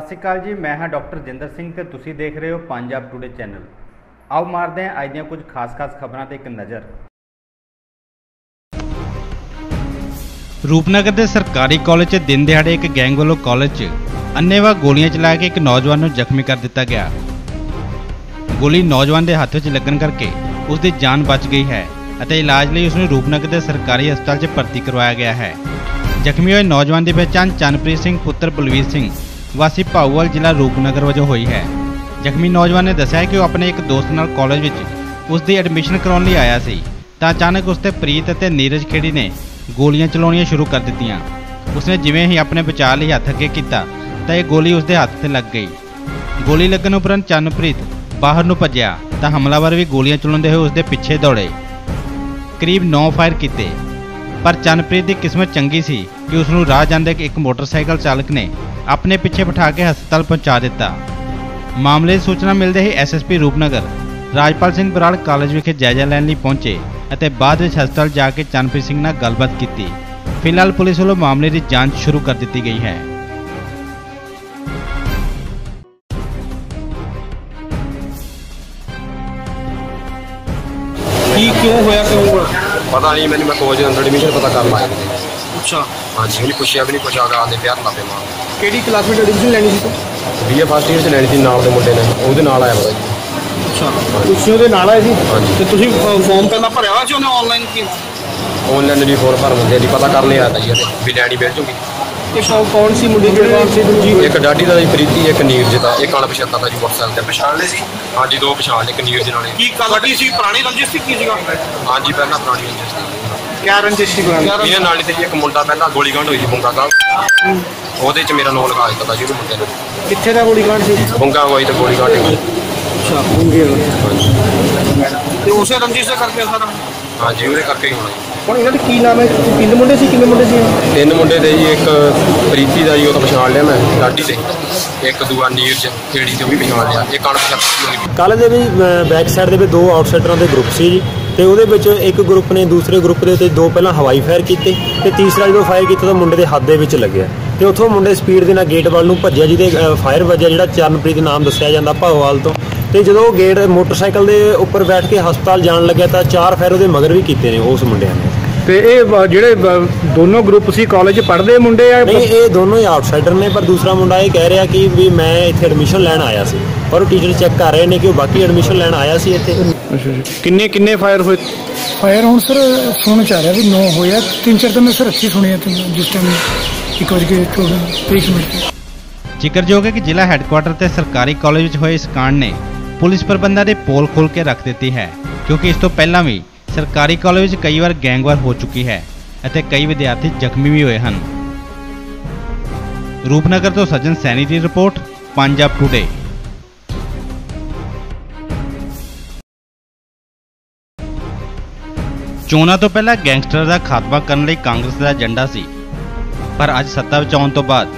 ਸਤਿ ਸ਼੍ਰੀ ਅਕਾਲ ਜੀ, ਮੈਂ ਹਾਂ ਡਾਕਟਰ ਜਿੰਦਰ ਸਿੰਘ ਤੇ ਤੁਸੀਂ ਦੇਖ ਰਹੇ ਹੋ ਪੰਜਾਬ ਟੁਡੇ ਚੈਨਲ। ਆਓ ਮਾਰਦੇ ਹਾਂ ਅੱਜ ਦੀਆਂ ਕੁਝ ਖਾਸ-ਖਾਸ ਖਬਰਾਂ ਤੇ ਇੱਕ ਨਜ਼ਰ। ਰੂਪਨਗਰ ਦੇ ਸਰਕਾਰੀ ਕਾਲਜ 'ਚ ਦਿਨ ਦਿਹਾੜੇ ਇੱਕ ਗੈਂਗ ਵੱਲੋਂ ਕਾਲਜ 'ਚ ਅੰਨੇਵਾਹ ਗੋਲੀਆਂ ਚਲਾ ਕੇ ਇੱਕ ਨੌਜਵਾਨ ਨੂੰ ਜ਼ਖਮੀ ਕਰ ਦਿੱਤਾ ਗਿਆ। ਗੋਲੀ ਨੌਜਵਾਨ ਦੇ ਹੱਥ ਵਿੱਚ ਲੱਗਣ ਕਰਕੇ ਉਸ ਦੀ ਜਾਨ ਬਚ ਗਈ ਹੈ ਅਤੇ ਇਲਾਜ ਲਈ ਉਸ ਨੂੰ ਰੂਪਨਗਰ ਦੇ ਸਰਕਾਰੀ ਹਸਪਤਾਲ 'ਚ ਭਰਤੀ ਕਰਵਾਇਆ ਗਿਆ ਹੈ। ਜ਼ਖਮੀ ਹੋਏ ਨੌਜਵਾਨ ਦੀ ਪਛਾਣ ਚੰਨਪ੍ਰੀਤ ਸਿੰਘ, ਪੁੱਤਰ ਬਲਵੀਰ ਸਿੰਘ ਵਾਸੀ ਭਾਊਵਾਲ ਜ਼ਿਲ੍ਹਾ ਰੂਪਨਗਰ ਵਜੋਂ ਹੋਈ ਹੈ। ਜ਼ਖਮੀ ਨੌਜਵਾਨ ਨੇ ਦੱਸਿਆ ਕਿ ਉਹ ਆਪਣੇ ਇੱਕ ਦੋਸਤ ਨਾਲ ਕਾਲਜ ਵਿੱਚ ਉਸ ਦੀ ਐਡਮਿਸ਼ਨ ਕਰਾਉਣ ਲਈ ਆਇਆ ਸੀ। ਤਾਂ ਅਚਾਨਕ ਉਸ ਤੇ ਪ੍ਰੀਤ ਅਤੇ ਨੀਰਜ ਖੇੜੀ ਨੇ ਗੋਲੀਆਂ ਚਲਾਉਣੀਆਂ ਸ਼ੁਰੂ ਕਰ ਦਿੱਤੀਆਂ। ਉਸਨੇ ਜਿਵੇਂ ਹੀ ਆਪਣੇ ਬਚਾਅ ਲਈ ਹੱਥ ਅੱਗੇ ਕੀਤਾ, ਤਾਂ ਇਹ ਗੋਲੀ ਉਸਦੇ ਹੱਥ ਤੇ ਲੱਗ ਗਈ। ਗੋਲੀ ਲੱਗਣ ਉਪਰੰਤ ਚੰਨਪ੍ਰੀਤ ਬਾਹਰ ਨੂੰ ਭੱਜਿਆ, ਤਾਂ ਹਮਲਾਵਰ ਵੀ ਗੋਲੀਆਂ ਚਲਾਉਂਦੇ ਹੋਏ ਉਸਦੇ ਪਿੱਛੇ ਦੌੜੇ। ਕਰੀਬ 9 ਫਾਇਰ ਕੀਤੇ। ਪਰ ਚੰਨਪ੍ਰੀਤ ਦੀ ਕਿਸਮਤ ਚੰਗੀ ਸੀ ਕਿ ਉਸ ਨੂੰ ਰਾਹ ਜਾਂਦੇ ਇੱਕ ਮੋਟਰਸਾਈਕਲ ਚਾਲਕ ਨੇ ਆਪਣੇ ਪਿੱਛੇ ਬਿਠਾ ਕੇ ਹਸਪਤਾਲ ਪਹੁੰਚਾ ਦਿੱਤਾ ਮਾਮਲੇ ਦੀ ਸੂਚਨਾ ਮਿਲਦੇ ਹੀ ਐਸਐਸਪੀ ਰੂਪਨਗਰ ਰਾਜਪਾਲ ਸਿੰਘ ਬਰਾੜ ਕਾਲਜ ਵਿਖੇ ਜਾਇਜ਼ਾ ਲੈਣ ਲਈ ਪਹੁੰਚੇ ਅਤੇ ਬਾਅਦ ਵਿੱਚ ਹਸਪਤਾਲ ਜਾ ਕੇ ਚੰਨਪ੍ਰੀਤ ਸਿੰਘ ਨਾਲ ਗੱਲਬਾਤ ਕੀਤੀ ਫਿਲਹਾਲ ਪੁਲਿਸ ਵੱਲੋਂ ਮਾਮਲੇ ਦੀ ਜਾਂਚ ਸ਼ੁਰੂ ਕਰ ਦਿੱਤੀ ਗਈ ਹੈ ਕੀ ਕਿਉਂ ਹੋਇਆ ਕਿਉਂ ਹੋਇਆ? ਪਤਾ ਨਹੀਂ ਮੈਨੂੰ ਮੈਂ ਕਾਲਜ ਦੇ ਅੰਦਰ ਐਡਮਿਸ਼ਨ ਪਤਾ ਕਰਨ ਆਇਆ ਅੱਛਾ। ਹਾਂਜੀ ਉਹਨੇ ਪੁੱਛਿਆ ਵੀ ਨਹੀਂ ਪੁੱਛਿਆ ਗਾ ਆਂਦੇ ਪਿਆਰ ਲਾਪੇ ਮਾਰ ਕਿਹੜੀ ਕਲਾਸ ਵਿੱਚ ਐਡਮਿਸ਼ਨ ਲੈਣੀ ਸੀ ਤੂੰ? ਬੀਏ ਫਸਟ ਇਅਰ ਚ ਲੈਣੀ ਸੀ ਨਾਲ ਦੇ ਮੁੰਡੇ ਨੇ। ਉਹਦੇ ਨਾਲ ਆਇਆ ਪਤਾ ਜੀ। ਅੱਛਾ। ਤੁਸੀਂ ਉਹਦੇ ਨਾਲ ਆਏ ਸੀ? ਹਾਂਜੀ। ਤੇ ਤੁਸੀਂ ਫਾਰਮ ਪਹਿਲਾਂ ਭਰਿਆ ਹੋਇਆ ਸੀ ਉਹਨੇ ਆਨਲਾਈਨ ਕੀ? ਆਨਲਾਈਨ ਵੀ ਫੋਨ ਭਰ ਹੁੰਦੇ ਜੀ ਪਤਾ ਕਰਨੇ ਆਇਆ ਤਾਂ ਜੀ ਇਹਦੇ। ਵੀ ਲੈਣੀ ਮਿਲ ਜੂਗੀ। ਇਹ ਕੌਣ ਕੌਣ ਸੀ ਮੁੰਡੇ ਜਿਹੜੇ ਸੀ? ਦੂਜੀ ਇੱਕ ਡਾਡੀ ਦਾ ਜੀ ਪ੍ਰੀਤੀ ਇੱਕ ਨੀਰਜ ਦਾ ਇੱਕ ਅਣਪਛਾਤਾ ਦਾ ਜੀ ਮੋਟਰਸਾਈਕਲ ਤੇ। ਪਛਾਣ ਲਏ ਸੀ? ਹਾਂਜੀ ਦੋ ਪਛਾਣ ਲਏ ਇੱਕ ਨੀਰਜ ਨਾਲ ਕੀ ਗੱਲ ਕੀ ਸੀ? ਪੁਰਾਣੀ ਰੰਜਿਸ਼ ਸੀ ਕੀ ਸੀਗਾ? ਹਾਂਜੀ ਪਹਿਲਾਂ ਪੁਰਾਣੀ ਰੰਜਿਸ਼ ਸੀ। ਕਿਆ ਰੰਜਿਸ਼ ਸੀ ਪੁਰਾਣੀ ਇਹਦੇ ਨਾਲ ਹੀ ਤੇ ਜੀ ਇੱਕ ਮੁੰਡਾ ਪਹਿਲਾਂ ਗੋਲੀ ਕਾਂਡ ਹੋਈ ਸੀ ਬੁੰਗਾ ਸਾਹਿਬ। ਉਹਦੇ ਚ ਮੇਰਾ ਨਾਮ ਲਗਾ ਦਿੱਤਾ ਤਾ ਜੀ ਉਹਦੇ ਮੁੰਡੇ ਨੇ। ਕਿੱਥੇ ਦਾ ਗੋਲੀ ਕਾਂਡ ਸੀ? ਬੁੰਗਾ ਹੋਈ ਤੇ ਗੋਲੀ ਕਾਂਡ ਹੋਈ। ਅੱਛਾ ਹੁੰਗੇ ਤੇ ਉਸੇ ਰੰਜਿਸ਼ ਦੇ ਕਰਕੇ ਸਾਰਾ? ਹਾਂਜੀ ਉਹਦੇ ਕਰਕੇ ਹੀ ਹੋਣਾ ਜੀ। ਹੁਣ ਇਹਨਾਂ ਦੇ ਕੀ ਨਾਮ ਹੈ? ਤਿੰਨ ਮੁੰਡੇ ਸੀ ਕਿੰਨੇ ਮੁੰਡੇ ਸੀ? ਇਹ? ਤਿੰਨ ਮੁੰਡੇ ਦੇ ਜੀ ਇੱਕ ਪ੍ਰੀਤੀ ਦਾ ਜੀ ਉਹ ਤਾਂ ਪਛਾਣ ਲਿਆ ਮੈਂ ਲਾਡੀ ਤੇ ਇੱਕ ਦੂਆ ਨੀਰਜ ਖੇੜੀ ਤੇ ਉਹ ਵੀ ਪਛਾਣ ਲਿਆ। ਇੱਕ ਅਣਪਛਾਤਾ ਕੱਲ੍ਹ ਦੇ ਵੀ ਬੈਕ ਸਾਈਡ ਦੇ ਵੀ ਦੋ ਆਊਟਸਾਈਡਰਾਂ ਦੇ ਗਰੁੱਪ ਸੀ ਜੀ। ਤੇ ਉਹਦੇ ਵਿੱਚ ਇੱਕ ਗਰੁੱਪ ਨੇ ਦੂਸਰੇ ਗਰੁੱਪ ਦੇ ਉੱਤੇ ਦੋ ਪਹਿਲਾਂ ਹਵਾਈ ਫਾਇਰ ਕੀਤੇ ਤੇ ਤੀਸਰਾ ਜਦੋਂ ਫਾਇਰ ਕੀਤਾ ਤਾਂ ਮੁੰਡੇ ਦੇ ਹੱਥ ਦੇ ਵਿੱਚ ਲੱਗਿਆ। ਤੇ ਉੱਥੋਂ ਮੁੰਡੇ ਸਪੀਡ ਦੇ ਨਾਲ ਗੇਟ ਵੱਲ ਨੂੰ ਭੱਜਿਆ, ਜਿਹਦੇ ਫਾਇਰ ਵੱਜਿਆ, ਜਿਹੜਾ ਚਰਨਪ੍ਰੀਤ ਨਾਮ ਦੱਸਿਆ ਜਾਂਦਾ ਭਾਗੋਵਾਲ ਤੋਂ। ਤੇ ਜਦੋਂ ਉਹ ਗੇਟ ਮੋਟਰਸਾਈਕਲ ਦੇ ਉੱਪਰ ਬੈਠ ਕੇ ਹਸਪਤਾਲ ਜਾਣ ਲੱਗਿਆ ਤਾਂ ਚਾਰ ਫਾਇਰ ਉਹਦੇ ਮਗਰ ਵੀ ਕੀਤੇ ਨੇ ਉਸ ਮੁੰਡਿਆਂ ਨੇ। ਤੇ ਇਹ ਬ- ਜਿਹੜੇ ਬ- ਦੋਨੋਂ ਗਰੁੱਪ ਸੀ ਕਾਲਜ ਪੜ੍ਹਦੇ ਮੁੰਡੇ ਆ? ਨਹੀਂ ਇਹ ਦੋਨੋਂ ਹੀ ਆਊਟਸਾਈਡਰ ਨੇ ਪਰ ਦੂਸਰਾ ਮੁੰਡਾ ਇਹ ਕਹਿ ਰਿਹਾ ਕਿ ਵੀ ਮੈਂ ਇੱਥੇ ਐਡਮਿਸ਼ਨ ਲੈਣ ਆਇਆ ਸੀ। ਪਰ ਉਹ ਟੀਚਰ ਚੈੱਕ ਕਰ ਰਹੇ ਨੇ ਕਿ ਉਹ ਬਾਕੀ ਐਡਮਿਸ਼ਨ ਲੈਣ ਆਇਆ ਸੀ ਇੱਥੇ। ਕਿੰਨੇ ਕਿੰਨੇ ਫਾਇਰ ਹੋਏ? ਫਾਇਰ ਹੁਣ ਸਰ ਸੁਣ ਚ ਆ ਰਿਹਾ ਵੀ 9 ਹੋਇਆ ਤਿੰਨ ਚਾਰ ਤਾਂ ਮੈਂ ਸਰ ਅੱਛੀ ਸੁਣਿਆ ਤੇ ਜਿਸ ਟਾਈਮ ਇੱਕ ਵਜੇ ਕੇ 23 ਮਿੰਟ ਤੇ। ਜ਼ਿਕਰਯੋਗ ਹੈ ਕਿ ਜ਼ਿਲ੍ਹਾ ਹੈੱਡਕੁਆਟਰ ਤੇ ਸਰਕਾਰੀ ਕਾਲਜ ਵਿੱਚ ਹੋਏ ਇਸ ਕਾਂਡ ਨੇ ਪੁਲਿਸ ਪ੍ਰਬੰਧਾਂ ਦੇ ਪੋਲ ਖੋਲ ਕੇ ਰੱਖ ਦਿੱਤੀ ਹੈ ਕਿਉਂਕਿ ਇਸ ਤੋਂ ਪਹਿਲਾਂ ਵੀ ਸਰਕਾਰੀ ਕਾਲਜ ਵਿੱਚ ਕਈ ਵਾਰ ਗੈਂਗਵਾਰ ਹੋ ਚੁੱਕੀ ਹੈ ਅਤੇ ਕਈ ਵਿਦਿਆਰਥੀ ਜ਼ਖਮੀ ਵੀ ਹੋਏ ਹਨ। ਰੂਪਨਗਰ ਤੋਂ ਸੱਜਣ ਸੈਣੀ ਦੀ ਰਿਪੋਰਟ, ਪੰਜਾਬ ਟੁਡੇ ਚੋਣਾਂ ਤੋਂ ਪਹਿਲਾਂ ਗੈਂਗਸਟਰ ਦਾ ਖਾਤਮਾ ਕਰਨ ਲਈ ਕਾਂਗਰਸ ਦਾ ਏਜੰਡਾ ਸੀ, ਪਰ ਅੱਜ ਸੱਤਾ ਵਿੱਚ ਆਉਣ ਤੋਂ ਬਾਅਦ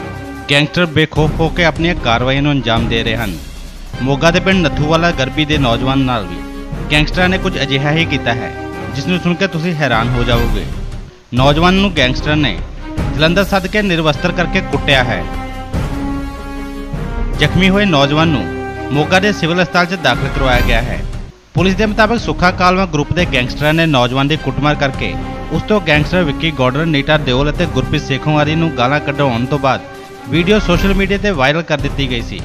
ਗੈਂਗਸਟਰ ਬੇਖੌਫ ਹੋ ਕੇ ਆਪਣੀਆਂ ਕਾਰਵਾਈਆਂ ਨੂੰ ਅੰਜਾਮ ਦੇ ਰਹੇ ਹਨ। ਮੋਗਾ ਦੇ ਪਿੰਡ ਨੱਥੂਵਾਲਾ ਗਰਬੀ ਦੇ ਨੌਜਵਾਨ ਨਾਲ ਵੀ ਗੈਂਗਸਟਰਾਂ ਨੇ ਕੁਝ ਅਜਿਹਾ ਹੀ ਕੀਤਾ ਹੈ ਜਿਸ ਨੂੰ ਸੁਣ ਕੇ ਤੁਸੀਂ ਹੈਰਾਨ ਹੋ ਜਾਓਗੇ। ਨੌਜਵਾਨ ਨੂੰ ਗੈਂਗਸਟਰ ਨੇ ਜਲੰਧਰ ਸੱਦ ਕੇ ਨਿਰਵਸਤਰ ਕਰਕੇ ਕੁੱਟਿਆ ਹੈ। ਜ਼ਖਮੀ ਹੋਏ ਨੌਜਵਾਨ ਨੂੰ ਮੋਗਾ ਦੇ ਸਿਵਲ ਹਸਪਤਾਲ 'ਚ ਦਾਖਲ ਕਰਵਾਇਆ ਗਿਆ ਹੈ। ਪੁਲਿਸ ਦੇ ਮੁਤਾਬਕ ਸੁੱਖਾ ਕਾਲਵਾ ਗਰੁੱਪ ਦੇ ਗੈਂਗਸਟਰਾਂ ਨੇ ਨੌਜਵਾਨ ਦੀ ਕੁੱਟਮਾਰ ਕਰਕੇ ਉਸ ਤੋਂ ਗੈਂਗਸਟਰ ਵਿੱਕੀ ਗੋਡਰ ਨੀਟਾ ਦਿਓਲ ਅਤੇ ਗੁਰਪ੍ਰੀਤ ਸੇਖੋਵਾਰੀ ਨੂੰ ਗਾਲਾਂ ਕੱਢਾਉਣ ਤੋਂ ਬਾਅਦ ਵੀਡੀਓ ਸੋਸ਼ਲ ਮੀਡੀਆ ਤੇ ਵਾਇਰਲ ਕਰ ਦਿੱਤੀ ਗਈ ਸੀ।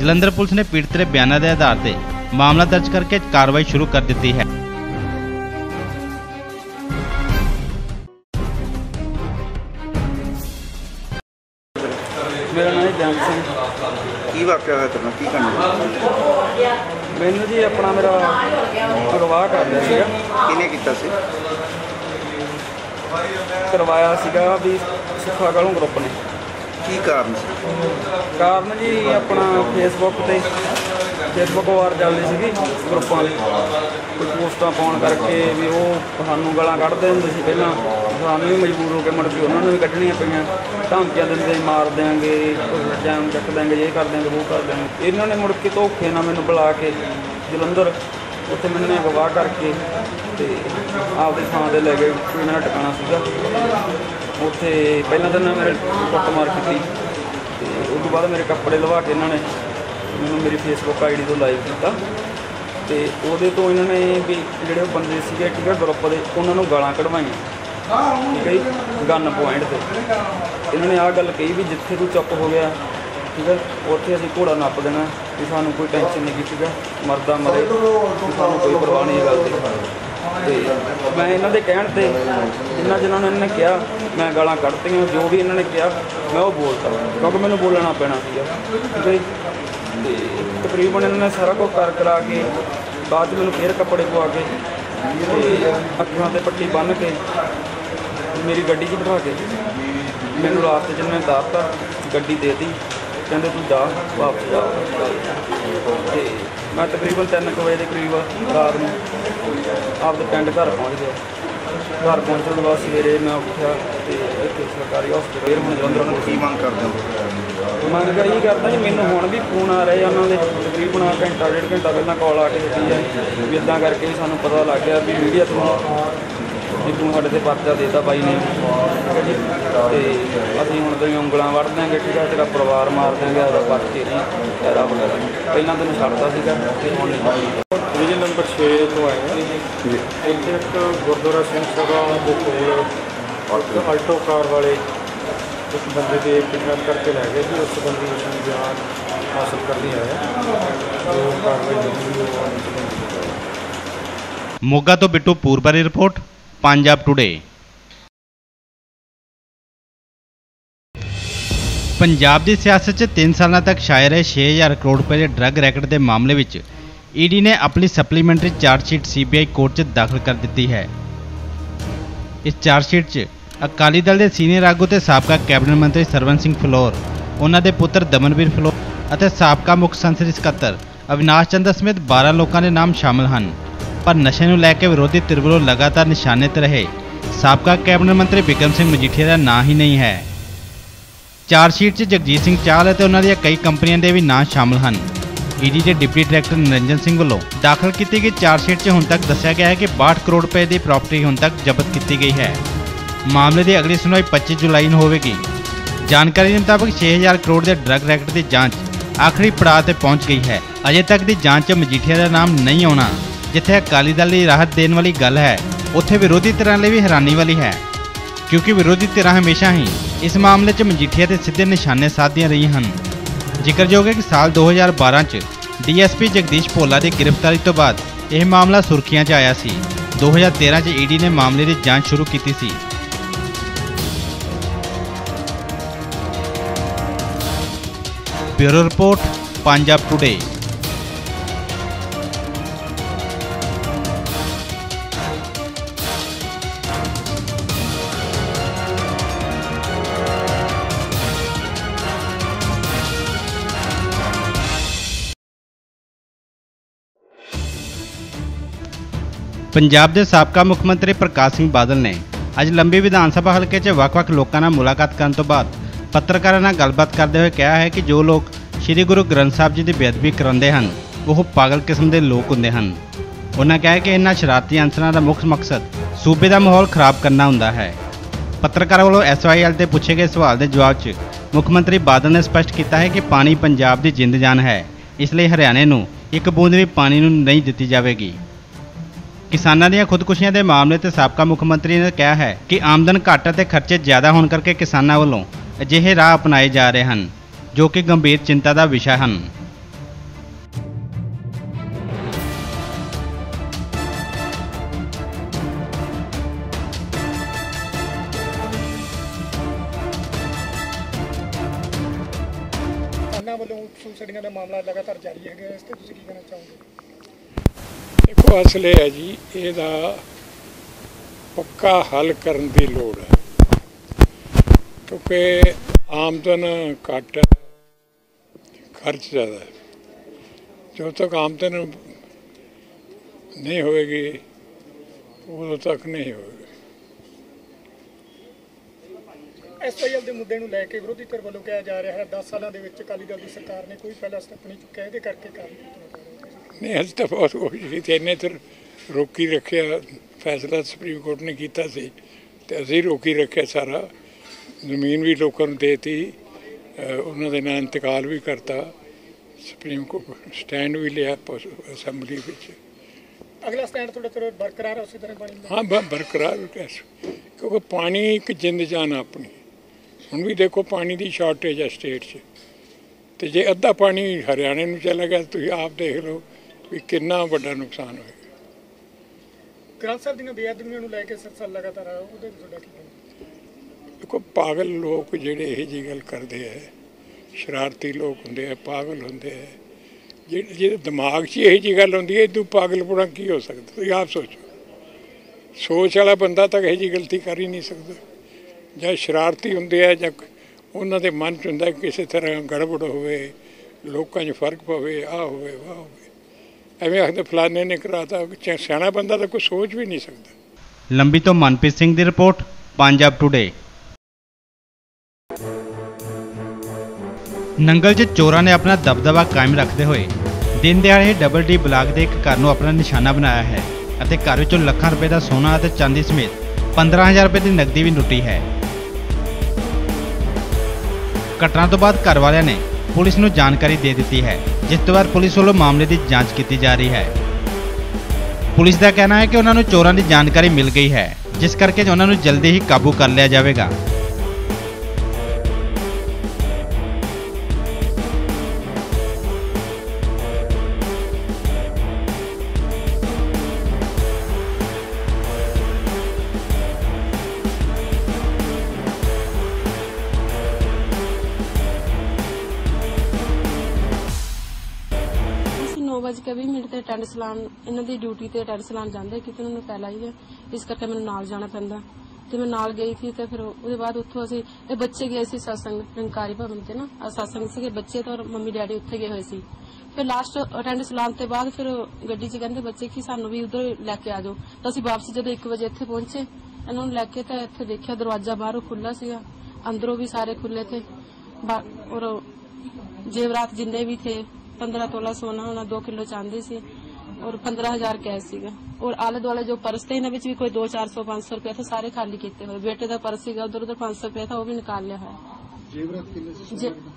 ਜਲੰਧਰ ਪੁਲਿਸ ਨੇ ਪੀੜਤ ਦੇ ਬਿਆਨਾਂ ਦੇ ਆਧਾਰ ਤੇ ਮਾਮਲਾ ਦਰਜ ਕਰਕੇ ਕਾਰਵਾਈ ਸ਼ੁਰੂ ਕਰ ਦਿੱਤੀ ਹੈ ਮੇਰਾ ਨਾਮ ਹੈ ਜੰਗ ਸਿੰਘ ਕੀ ਵਾਕਿਆ ਹੋਇਆ ਤੇਰੇ ਨਾਲ ਕੀ ਕਰਨਾ ਮੈਨੂੰ ਜੀ ਆਪਣਾ ਮੇਰਾ ਕਰਵਾ ਕਰ ਲਿਆ ਸੀਗਾ ਕਿਹਨੇ ਕੀਤਾ ਸੀ ਕਰਵਾਇਆ ਸੀਗਾ ਵੀ ਸੁੱਖਾ ਗਲੋਂ ਗਰੁੱਪ ਨੇ ਕੀ ਕਾਰਨ ਸੀ ਕਾਰਨ ਜੀ ਆਪਣਾ ਫੇਸਬੁੱਕ ਤੇ ਫੇਸਬੁੱਕ ਵਾਰ ਚੱਲਦੀ ਸੀਗੀ ਗਰੁੱਪਾਂ ਦੀ ਕੋਈ ਪੋਸਟਾਂ ਪਾਉਣ ਕਰਕੇ ਵੀ ਉਹ ਸਾਨੂੰ ਗਾਲਾਂ ਕੱਢਦੇ ਹੁੰਦੇ ਸੀ ਪਹਿਲਾਂ। ਸਾਨੂੰ ਵੀ ਮਜਬੂਰ ਹੋ ਕੇ ਮੁੜ ਕੇ ਉਹਨਾਂ ਨੂੰ ਵੀ ਕੱਢਣੀਆਂ ਪਈਆਂ। ਧਮਕੀਆਂ ਦਿੰਦੇ ਮਾਰ ਦਿਆਂਗੇ ਜਾਨ ਚੱਕ ਦਿਆਂਗੇ ਇਹ ਕਰ ਦਿਆਂਗੇ, ਉਹ ਕਰ ਦਿਆਂਗੇ। ਇਹਨਾਂ ਨੇ ਮੁੜ ਕੇ ਧੋਖੇ ਨਾਲ ਮੈਨੂੰ ਬੁਲਾ ਕੇ ਜਲੰਧਰ ਉੱਥੇ ਮੈਨੂੰ ਅਗਵਾ ਕਰਕੇ ਤੇ ਆਪਦੀ ਥਾਂ ਤੇ ਲੈ ਗਏ ਕੋਈ ਮੇਰਾ ਟਿਕਾਣਾ ਸੀਗਾ। ਉੱਥੇ ਪਹਿਲਾਂ ਤਾਂ ਨਾ ਮੇਰੇ ਕੁੱਟਮਾਰ ਕੀਤੀ ਤੇ ਉਸ ਤੋਂ ਬਾਅਦ ਮੇਰੇ ਕੱਪੜੇ ਲਵਾ ਕੇ ਇਹਨਾਂ ਨੇ ਮੈਨੂੰ ਮੇਰੀ ਫੇਸਬੁੱਕ ਆਈਡੀ ਤੋਂ ਲਾਈਵ ਕੀਤਾ ਤੇ ਉਹਦੇ ਤੋਂ ਇਹਨਾਂ ਨੇ ਵੀ ਜਿਹੜੇ ਉਹ ਬੰਦੇ ਸੀਗੇ ਠੀਕ ਹੈ ਗਰੁੱਪ ਦੇ, ਉਹਨਾਂ ਨੂੰ ਗਾਲਾਂ ਕਢਵਾਈਆਂ। ਠੀਕ ਹੈ ਜੀ ਗਨ ਪੁਆਇੰਟ ਤੇ। ਇਹਨਾਂ ਨੇ ਆਹ ਗੱਲ ਕਹੀ ਵੀ ਜਿੱਥੇ ਤੂੰ ਚੁੱਪ ਹੋ ਗਿਆ, ਠੀਕ ਹੈ ਉੱਥੇ ਅਸੀਂ ਘੋੜਾ ਨੱਪ ਦੇਣਾ, ਵੀ ਸਾਨੂੰ ਕੋਈ ਟੈਨਸ਼ਨ ਨਹੀਂ ਗੀ, ਠੀਕ ਮਰਦਾ ਮਰੇ, ਵੀ ਸਾਨੂੰ ਕੋਈ ਪਰਵਾਹ ਨਹੀਂ ਇਹ ਗੱਲ ਦੀ। ਤੇ ਮੈਂ ਇਹਨਾਂ ਦੇ ਕਹਿਣ ਤੇ ਜਿੰਨਾ ਜਿਨ੍ਹਾਂ ਨੇ ਇਹਨਾਂ ਨੇ ਕਿਹਾ, ਮੈਂ ਗਾਲਾਂ ਕੱਢਤੀਆਂ, ਜੋ ਵੀ ਇਹਨਾਂ ਨੇ ਕਿਹਾ, ਮੈਂ ਉਹ ਬੋਲਤਾ। ਕਿਉਂਕਿ ਮੈਨੂੰ ਬੋਲਣਾ ਪੈਣਾ ਸੀਗਾ। ਠੀਕ ਹੈ ਜੀ ਤਕਰੀਬਨ ਇਹਨਾਂ ਨੇ ਸਾਰਾ ਕੁਝ ਕਰ ਕਰਾ ਕੇ ਬਾਅਦ 'ਚ ਮੈਨੂੰ ਫੇਰ ਕੱਪੜੇ ਪਵਾ ਕੇ ਤੇ ਅੱਖਾਂ ਤੇ ਪੱਟੀ ਬੰਨ੍ਹ ਕੇ ਮੇਰੀ ਗੱਡੀ 'ਚ ਬਿਠਾ ਕੇ ਮੈਨੂੰ ਰਾਸਤੇ 'ਚ ਇਹਨਾਂ ਨੇ ਉਤਾਰਤਾ ਗੱਡੀ ਦੇਤੀ। ਕਹਿੰਦੇ ਤੂੰ ਜਾ ਵਾਪਸ ਜਾ। ਤੇ ਮੈਂ ਤਕਰੀਬਨ 3 ਵਜੇ ਦੇ ਕਰੀਬ ਰਾਤ ਨੂੰ ਆਪਦੇ ਪਿੰਡ ਘਰ ਪਹੁੰਚ ਗਿਆ। ਘਰ ਪਹੁੰਚਣ ਤੋਂ ਬਾਅਦ ਸਵੇਰੇ ਮੈਂ ਉੱਠਿਆ ਤੇ ਇੱਥੇ ਸਰਕਾਰੀ ਹਸਪਤਾਲ ਫੇਰ ਹੁਣ ਜਲੰਧਰ ਨੂੰ ਕੀ ਮੰਗ ਕਰਦੇ ਹੋ? ਮੰਗ ਇਹੀ ਕਰਦਾ ਜੀ ਮੈਨੂੰ ਹੁਣ ਵੀ ਫੋਨ ਆ ਰਹੇ ਆ ਉਹਨਾਂ ਦੇ ਤਕਰੀਬਨ ਘੰਟਾ ਡੇਢ ਘੰਟਾ ਪਹਿਲਾਂ ਕਾਲ ਆ ਕੇ ਦਿੱਤੀ ਹੈ ਵੀ ਇਦਾਂ ਕਰਕੇ ਵੀ ਸਾਨੂੰ ਪਤਾ ਲੱਗ ਗਿਆ ਵੀ ਮੀਡੀਆ ਤੋਂ ਵੀ ਤੂੰ ਸਾਡੇ ਤੇ ਪਰਚਾ ਦੇਤਾ ਬਾਈ ਨੇ। ਤੇ ਅਸੀਂ ਹੁਣ ਤੇਰੀਆਂ ਉਂਗਲਾਂ ਵੱਢ ਦਿਆਂਗੇ ਠੀਕ ਹੈ ਤੇਰਾ ਪਰਿਵਾਰ ਮਾਰ ਦਿਆਂਗੇ ਉਹਦਾ ਪਰਚੇ ਨਹੀਂ ਤੇਰਾ ਵਗੈਰਾ ਪਹਿਲਾਂ ਤੈਨੂੰ ਛੱਡਦਾ ਸੀਗਾ ਤੇ ਹੁਣ ਨਹੀਂ ਡਿਵੀਜ਼ਨ ਨੰਬਰ 6 ਤੋਂ ਆਏ ਇੱਥੇ ਇੱਕ ਗੁਰਦੁਆਰਾ ਸਿੰਘ ਸਭਾ ਦੇ ਕੋਲ ਆਲਟੋ ਕਾਰ ਵਾਲੇ ਇੱਕ ਬੰਦੇ ਦੇ ਕਿਡਨੈਪ ਕਰਕੇ ਲੈ ਗਏ ਸੀ ਉਸ ਸੰਬੰਧੀ ਅਸੀਂ ਬਿਆਨ ਹਾਸਲ ਕਰਨੀ ਆਏ ਹਾਂ। ਜੋ ਕਾਰਵਾਈ ਹੋਈ ਉਹ ਅੰਤਿਮ ਕੀਤੀ ਮੋਗਾ ਤੋਂ ਬਿੱਟੂ ਪੂਰਬਾ ਰਿਪੋਰਟ, ਪੰਜਾਬ ਟੁਡੇ ਪੰਜਾਬ ਦੀ ਸਿਆਸਤ 'ਚ 3 ਸਾਲਾਂ ਤੱਕ ਛਾਏ ਰਹੇ 6000 ਕਰੋੜ ਰੁਪਏ ਦੇ ਡਰੱਗ ਰੈਕਟ ਦੇ ਮਾਮਲੇ ਵਿੱਚ ਈਡੀ ਨੇ ਆਪਣੀ supplementary charge sheet CBI court 'ਚ ਦਾਖਲ ਕਰ ਦਿੱਤੀ ਹੈ। ਇਸ ਚਾਰਜ ਸ਼ੀਟ 'ਚ ਅਕਾਲੀ ਦਲ ਦੇ ਸੀਨੀਅਰ ਆਗੂ ਤੇ ਸਾਬਕਾ ਕੈਬਨਿਟ ਮੰਤਰੀ ਸਰਵਨ ਸਿੰਘ ਫਲੋਰ, ਉਹਨਾਂ ਦੇ ਪੁੱਤਰ ਦਮਨਵੀਰ ਫਲੋਰ ਅਤੇ ਸਾਬਕਾ ਮੁੱਖ ਸੰਸਦੀ ਸਕੱਤਰ ਅਵਿਨਾਸ਼ ਚੰਦਰ ਸਮੇਤ 12 ਲੋਕਾਂ ਦੇ ਨਾਮ ਸ਼ਾਮਲ ਹਨ। ਪਰ ਨਸ਼ੇ ਨੂੰ ਲੈ ਕੇ ਵਿਰੋਧੀ ਧਿਰ ਵੱਲੋਂ ਲਗਾਤਾਰ ਨਿਸ਼ਾਨੇ ਤੇ ਰਹੇ ਸਾਬਕਾ ਕੈਬਨਿਟ ਮੰਤਰੀ ਬਿਕਰਮ ਸਿੰਘ ਮਜੀਠੀਆ ਦਾ ਨਾਂ ਹੀ ਨਹੀਂ ਹੈ। ਚਾਰਜ ਸ਼ੀਟ 'ਚ ਜਗਜੀਤ ਸਿੰਘ ਚਾਹਲ ਅਤੇ ਉਹਨਾਂ ਦੀਆਂ ਕਈ ਕੰਪਨੀਆਂ ਦੇ ਵੀ ਨਾਂ ਸ਼ਾਮਲ ਹਨ। ਈਡੀ ਦੇ ਡਿਪਟੀ ਡਾਇਰੈਕਟਰ ਨਿਰੰਜਨ ਸਿੰਘ ਵੱਲੋਂ ਦਾਖਲ ਕੀਤੀ ਗਈ ਚਾਰਜ ਸ਼ੀਟ 'ਚ ਹੁਣ ਤੱਕ ਦੱਸਿਆ ਗਿਆ ਹੈ ਕਿ 62 ਕਰੋੜ ਰੁਪਏ ਦੀ ਪ੍ਰਾਪਰਟੀ ਹੁਣ ਤੱਕ ਜ਼ਬਤ ਕੀਤੀ ਗਈ ਹੈ। ਮਾਮਲੇ ਦੀ ਅਗਲੀ ਸੁਣਵਾਈ 25 ਜੁਲਾਈ ਨੂੰ ਹੋਵੇਗੀ। ਜਾਣਕਾਰੀ ਦੇ ਮੁਤਾਬਕ 6000 ਕਰੋੜ ਦੇ ਡਰੱਗ ਰੈਕਟ ਦੀ ਜਾਂਚ ਆਖਰੀ ਪੜਾਅ ਤੇ ਪਹੁੰਚ ਗਈ ਹੈ। ਅਜੇ ਤੱਕ ਦੀ ਜਾਂਚ 'ਚ ਮਜੀਠੀਆ ਦਾ ਨਾਮ ਨਹੀਂ ਆਉਣਾ, ਜਿੱਥੇ ਅਕਾਲੀ ਦਲ ਲਈ ਰਾਹਤ ਦੇਣ ਵਾਲੀ ਗੱਲ ਹੈ, ਉੱਥੇ ਵਿਰੋਧੀ ਧਿਰਾਂ ਲਈ ਵੀ ਹੈਰਾਨੀ ਵਾਲੀ ਹੈ। ਕਿਉਂਕਿ ਵਿਰੋਧੀ ਧਿਰਾਂ ਹਮੇਸ਼ਾ ਹੀ ਇਸ ਮਾਮਲੇ 'ਚ ਮਜੀਠੀਆ ਦੇ ਸਿੱਧੇ ਨਿਸ਼ਾਨੇ ਸਾਧਦੀਆਂ ਰਹੀਆਂ ਹਨ। ਜ਼ਿਕਰਯੋਗ ਹੈ ਕਿ ਸਾਲ 2012 'ਚ ਡੀਐਸਪੀ ਜਗਦੀਸ਼ ਭੋਲਾ ਦੀ ਗ੍ਰਿਫਤਾਰੀ ਤੋਂ ਬਾਅਦ ਇਹ ਮਾਮਲਾ ਸੁਰਖੀਆਂ 'ਚ ਆਇਆ ਸੀ। 2013 'ਚ ਈਡੀ ਨੇ ਮਾਮਲੇ ਦੀ ਜਾਂਚ ਸ਼ੁਰੂ ਕੀਤੀ ਸੀ। Bureau report, Punjab today Punjab ਦੇ ਸਾਬਕਾ ਮੁੱਖ ਮੰਤਰੀ ਪ੍ਰਕਾਸ਼ ਸਿੰਘ ਬਾਦਲ ਨੇ ਅੱਜ ਲੰਬੀ ਵਿਧਾਨ ਸਭਾ ਹਲਕੇ 'ਚ ਵੱਖ-ਵੱਖ ਲੋਕਾਂ ਨਾਲ ਮੁਲਾਕਾਤ ਕਰਨ ਤੋਂ ਬਾਅਦ ਪੱਤਰਕਾਰਾਂ ਨਾਲ ਗੱਲਬਾਤ ਕਰਦੇ ਹੋਏ ਕਿਹਾ ਹੈ ਕਿ ਜੋ ਲੋਕ ਸ੍ਰੀ ਗੁਰੂ ਗ੍ਰੰਥ ਸਾਹਿਬ ਜੀ ਦੀ ਬੇਅਦਬੀ ਕਰਾਉਂਦੇ ਹਨ, ਉਹ ਪਾਗਲ ਕਿਸਮ ਦੇ ਲੋਕ ਹੁੰਦੇ ਹਨ। ਉਹਨਾਂ ਕਿਹਾ ਕਿ ਇਹਨਾਂ ਸ਼ਰਾਰਤੀ ਅਨਸਰਾਂ ਦਾ ਮੁੱਖ ਮਕਸਦ ਸੂਬੇ ਦਾ ਮਾਹੌਲ ਖਰਾਬ ਕਰਨਾ ਹੁੰਦਾ ਹੈ। ਪੱਤਰਕਾਰਾਂ ਵੱਲੋਂ ਐਸਵਾਈਐਲ ਤੇ ਪੁੱਛੇ ਗਏ ਸਵਾਲ ਦੇ ਜਵਾਬ 'ਚ ਮੁੱਖ ਮੰਤਰੀ ਬਾਦਲ ਨੇ ਸਪਸ਼ਟ ਕੀਤਾ ਹੈ ਕਿ ਪਾਣੀ ਪੰਜਾਬ ਦੀ ਜਿੰਦ ਜਾਨ ਹੈ। ਇਸ ਲਈ ਹਰਿਆਣੇ ਨੂੰ ਇੱਕ ਬੂੰਦ ਵੀ ਪਾਣੀ ਨੂੰ ਨਹੀਂ ਦਿੱਤੀ ਜਾਵੇਗੀ। ਕਿਸਾਨਾਂ ਦੀਆਂ ਖੁਦਕੁਸ਼ੀਆਂ ਦੇ ਮਾਮਲੇ ਤੇ ਸਾਬਕਾ ਮੁੱਖ ਮੰਤਰੀ ਨੇ ਕਿਹਾ ਹੈ ਕਿ ਆਮਦਨ ਘੱਟ ਅਤੇ ਖਰਚੇ ਜ਼ਿਆਦਾ ਹੋਣ ਕਰਕੇ ਕਿਸਾਨਾਂ ਵੱਲੋਂ ਅਜਿਹੇ ਰਾਹ ਅਪਣਾਏ ਜਾ ਰਹੇ ਹਨ ਜੋ ਕਿ ਗੰਭੀਰ ਚਿੰਤਾ ਦਾ ਵਿਸ਼ਾ ਹਨ। ਕਿਸਾਨਾਂ ਵੱਲੋਂ ਦਾ ਮਾਮਲਾ ਲਗਾਤਾਰ ਜਾਰੀ ਹੈਗਾ ਇਸ ਤੇ ਤੁਸੀਂ ਕੀ ਕਹਿਣਾ ਚਾਹੋਗੇ? ਦੇਖੋ ਅਸਲ ਇਹ ਹੈ ਜੀ ਇਹਦਾ ਪੱਕਾ ਹੱਲ ਕਰਨ ਦੀ ਲੋੜ ਹੈ। ਕਿਉਂਕਿ ਆਮਦਨ ਘੱਟ ਹੈ ਖਰਚ ਜ਼ਿਆਦਾ ਹੈ। ਜਦੋਂ ਤੱਕ ਆਮਦਨ ਨਹੀਂ ਹੋਵੇਗੀ ਉਦੋਂ ਤੱਕ ਨਹੀਂ ਹੋਵੇਗੀ ਐਸਆਈਐਲ ਦੇ ਮੁੱਦੇ ਨੂੰ ਲੈ ਕੇ ਵਿਰੋਧੀ ਧਿਰ ਵੱਲੋਂ ਕਿਹਾ ਜਾ ਰਿਹਾ ਹੈ 10 ਸਾਲਾਂ ਦੇ ਵਿੱਚ ਅਕਾਲੀ ਦਲ ਦੀ ਸਰਕਾਰ ਨੇ ਕੋਈ ਪਹਿਲਾ ਸਟੈਪ ਨਹੀਂ ਚੁੱਕਿਆ ਇਹਦੇ ਕਰਕੇ ਹੈ ਨਹੀਂ ਅੱਜ ਤਾਂ ਬਹੁਤ ਕੋਸ਼ਿਸ਼ ਕੀਤੀ ਇੰਨੇ ਚਿਰ ਰੋਕੀ ਰੱਖਿਆ ਫੈਸਲਾ ਸੁਪਰੀਮ ਕੋਰਟ ਨੇ ਕੀਤਾ ਸੀ ਤੇ ਅਸੀਂ ਰੋਕੀ ਰੱਖਿਆ ਸਾਰਾ। ਜ਼ਮੀਨ ਵੀ ਲੋਕਾਂ ਨੂੰ ਦੇਤੀ ਉਹਨਾਂ ਦੇ ਨਾਲ ਇੰਤਕਾਲ ਵੀ ਕਰਤਾ। ਸੁਪਰੀਮ ਕੋਰਟ ਸਟੈਂਡ ਵੀ ਲਿਆ ਅਸੈਂਬਲੀ ਵਿੱਚ। ਅਗਲਾ ਸਟੈਂਡ ਤੁਹਾਡਾ ਚਲੋ ਬਰਕਰਾਰ ਹੈ ਉਸੇ ਤਰ੍ਹਾਂ ਪਾਣੀ ਦਾ ਹਾਂ ਬਰਕਰਾਰ ਕਿਉਂਕਿ ਪਾਣੀ ਇੱਕ ਜਿੰਦ ਜਾਨ ਆਪਣੀ। ਹੁਣ ਵੀ ਦੇਖੋ ਪਾਣੀ ਦੀ ਸ਼ਾਰਟੇਜ ਹੈ ਸਟੇਟ 'ਚ। ਤੇ ਜੇ ਅੱਧਾ ਪਾਣੀ ਹਰਿਆਣੇ ਨੂੰ ਚਲਾ ਗਿਆ ਤੁਸੀਂ ਆਪ ਦੇਖ ਲਓ ਵੀ ਕਿੰਨਾ ਵੱਡਾ ਨੁਕਸਾਨ ਹੋਏਗਾ ਗ੍ਰੰਥ ਸਾਹਿਬ ਦੀਆਂ ਬੇਅਦਬੀਆਂ ਨੂੰ ਲੈ ਕੇ ਸਿਲਸਿਲਾ ਲਗਾਤਾਰ ਉਹਦੇ ਤੁਹਾਡਾ ਕੀ ਕਹਿਣਾ? ਦੇਖੋ, ਪਾਗਲ ਲੋਕ ਜਿਹੜੇ ਇਹ ਜੀ ਗੱਲ ਕਰਦੇ ਆ, ਸ਼ਰਾਰਤੀ ਲੋਕ ਹੁੰਦੇ ਆ, ਪਾਗਲ ਹੁੰਦੇ ਆ, ਜਿਹੜੇ ਜਿਹਦੇ ਦਿਮਾਗ 'ਚ ਇਹ ਜੀ ਗੱਲ ਹੁੰਦੀ ਹੈ ਇਦੋਂ ਪਾਗਲਪੁਣਾ ਕੀ ਹੋ ਸਕਦਾ? ਤੁਸੀਂ ਆਪ ਸੋਚੋ। ਸੋਚ ਵਾਲਾ ਬੰਦਾ ਤਾਂ ਇਹ ਜੀ ਗਲਤੀ ਕਰ ਹੀ ਨਹੀਂ ਸਕਦਾ। ਜਾਂ ਸ਼ਰਾਰਤੀ ਹੁੰਦੇ ਆ, ਜਾਂ ਉਹਨਾਂ ਦੇ ਮਨ 'ਚ ਹੁੰਦਾ ਕਿਸੇ ਤਰ੍ਹਾਂ ਗੜਬੜ ਹੋਵੇ, ਲੋਕਾਂ 'ਚ ਫ਼ਰਕ ਪਵੇ ਆ ਹੋਵੇ, ਵਾਹ ਹੋਵੇ। ਐਵੇਂ ਆਖਦੇ, ਫਲਾਣੇ ਨੇ ਕਰਾਤਾ ਚਾਹੇ ਸਿਆਣਾ ਬੰਦਾ ਤਾਂ ਕੋਈ ਸੋਚ ਵੀ ਨਹੀਂ ਸਕਦਾ। ਲੰਬੀ ਤੋਂ ਮਨਪ੍ਰੀਤ ਸਿੰਘ ਦੀ ਰਿਪੋਰਟ, ਪੰਜਾਬ ਟੁਡੇ ਨੰਗਲ 'ਚ ਚੋਰਾਂ ਨੇ ਆਪਣਾ ਦਬਦਬਾ ਕਾਇਮ ਰੱਖਦੇ ਹੋਏ ਦਿਨ ਦਿਹਾੜੇ ਡਬਲ ਡੀ ਬਲਾਕ ਦੇ ਇੱਕ ਘਰ ਨੂੰ ਆਪਣਾ ਨਿਸ਼ਾਨਾ ਬਣਾਇਆ ਹੈ ਅਤੇ ਘਰ ਵਿੱਚੋਂ ਲੱਖਾਂ ਰੁਪਏ ਦਾ ਸੋਨਾ ਅਤੇ ਚਾਂਦੀ ਸਮੇਤ 15000 ਰੁਪਏ ਦੀ ਨਕਦੀ ਵੀ ਲੁੱਟੀ ਹੈ। ਘਟਨਾ ਤੋਂ ਬਾਅਦ ਘਰ ਵਾਲਿਆਂ ਨੇ ਪੁਲਿਸ ਨੂੰ ਜਾਣਕਾਰੀ ਦੇ ਦਿੱਤੀ ਹੈ, ਜਿਸ ਤੋਂ ਬਾਅਦ ਪੁਲਿਸ ਵੱਲੋਂ ਮਾਮਲੇ ਦੀ ਜਾਂਚ ਕੀਤੀ ਜਾ ਰਹੀ ਹੈ। ਪੁਲਿਸ ਦਾ ਕਹਿਣਾ ਹੈ ਕਿ ਉਹਨਾਂ ਨੂੰ ਚੋਰਾਂ ਦੀ ਜਾਣਕਾਰੀ ਮਿਲ ਗਈ ਹੈ, ਜਿਸ ਕਰਕੇ ਉਹਨਾਂ ਨੂੰ ਜਲਦੀ ਹੀ ਕਾਬੂ ਕਰ ਲਿਆ ਜਾਵੇਗਾ। ਕੇ 20 ਮਿੰਟ ਤੇ ਅਟੈਂਡ ਚਲਾਉਣ ਇਹਨਾਂ ਦੀ ਡਿਊਟੀ ਤੇ ਅਟੈਂਡ ਚਲਾਉਣ ਜਾਂਦੇ ਕਿਤੇ ਉਹਨਾਂ ਨੂੰ ਪਹਿਲਾਂ ਹੀ ਹੈ ਇਸ ਕਰਕੇ ਮੈਨੂੰ ਨਾਲ ਜਾਣਾ ਪੈਂਦਾ। ਤੇ ਮੈਂ ਨਾਲ ਗਈ ਸੀ ਤੇ ਫਿਰ ਉਹਦੇ ਬਾਅਦ ਉੱਥੋਂ ਅਸੀਂ ਇਹ ਬੱਚੇ ਗਏ ਸੀ ਸਤਸੰਗ ਰੰਕਾਰੀ ਭਵਨ ਤੇ ਨਾ ਆ ਸਤਸੰਗ ਸੀਗੇ। ਬੱਚੇ ਤਾਂ ਮੰਮੀ ਡੈਡੀ ਉੱਥੇ ਗਏ ਹੋਏ ਸੀ। ਫਿਰ ਲਾਸਟ ਅਟੈਂਡਸ ਚਲਾਉਣ ਤੇ ਬਾਅਦ ਫਿਰ ਗੱਡੀ 'ਚ ਕਹਿੰਦੇ ਬੱਚੇ ਕਿ ਸਾਨੂੰ ਵੀ ਉਧਰ ਲੈ ਕੇ ਆ ਜਾਓ। ਤਾਂ ਅਸੀਂ ਵਾਪਸ ਜਦੋਂ 1 ਵਜੇ ਇੱਥੇ ਪਹੁੰਚੇ, ਇਹਨਾਂ ਨੂੰ ਲੈ ਕੇ ਤਾਂ ਇੱਥੇ ਦੇਖਿਆ ਦਰਵਾਜ਼ਾ ਬਾਹਰੋਂ ਖੁੱਲਾ ਸੀਗਾ। ਅੰਦਰੋਂ ਵੀ ਸਾਰੇ ਖੁੱਲੇ ਤੇ। ਔਰ ਜੇਵਰਾਤ ਜਿੰਨੇ ਵੀ ਥੇ 15 ਤੋਲਾ ਸੋਨਾ ਉਹਨਾਂ 2 ਕਿਲੋ ਚਾਂਦੀ ਸੀ ਔਰ 15000 ਕੈਸ਼ ਸੀਗਾ। ਔਰ ਆਲੇ ਦੁਆਲੇ ਜੋ ਪਰਸ ਤੇ ਇਹਨਾਂ ਵਿੱਚ ਵੀ ਕੋਈ 2 400 500 ਰੁਪਏ ਤਾਂ ਸਾਰੇ ਖਾਲੀ ਕੀਤੇ ਹੋਏ। ਬੇਟੇ ਦਾ ਪਰਸ ਸੀਗਾ ਉਧਰ ਉਧਰ 500 ਰੁਪਏ ਤਾਂ ਉਹ ਵੀ ਨਿਕਾਲ ਲਿਆ ਹੋਇਆ।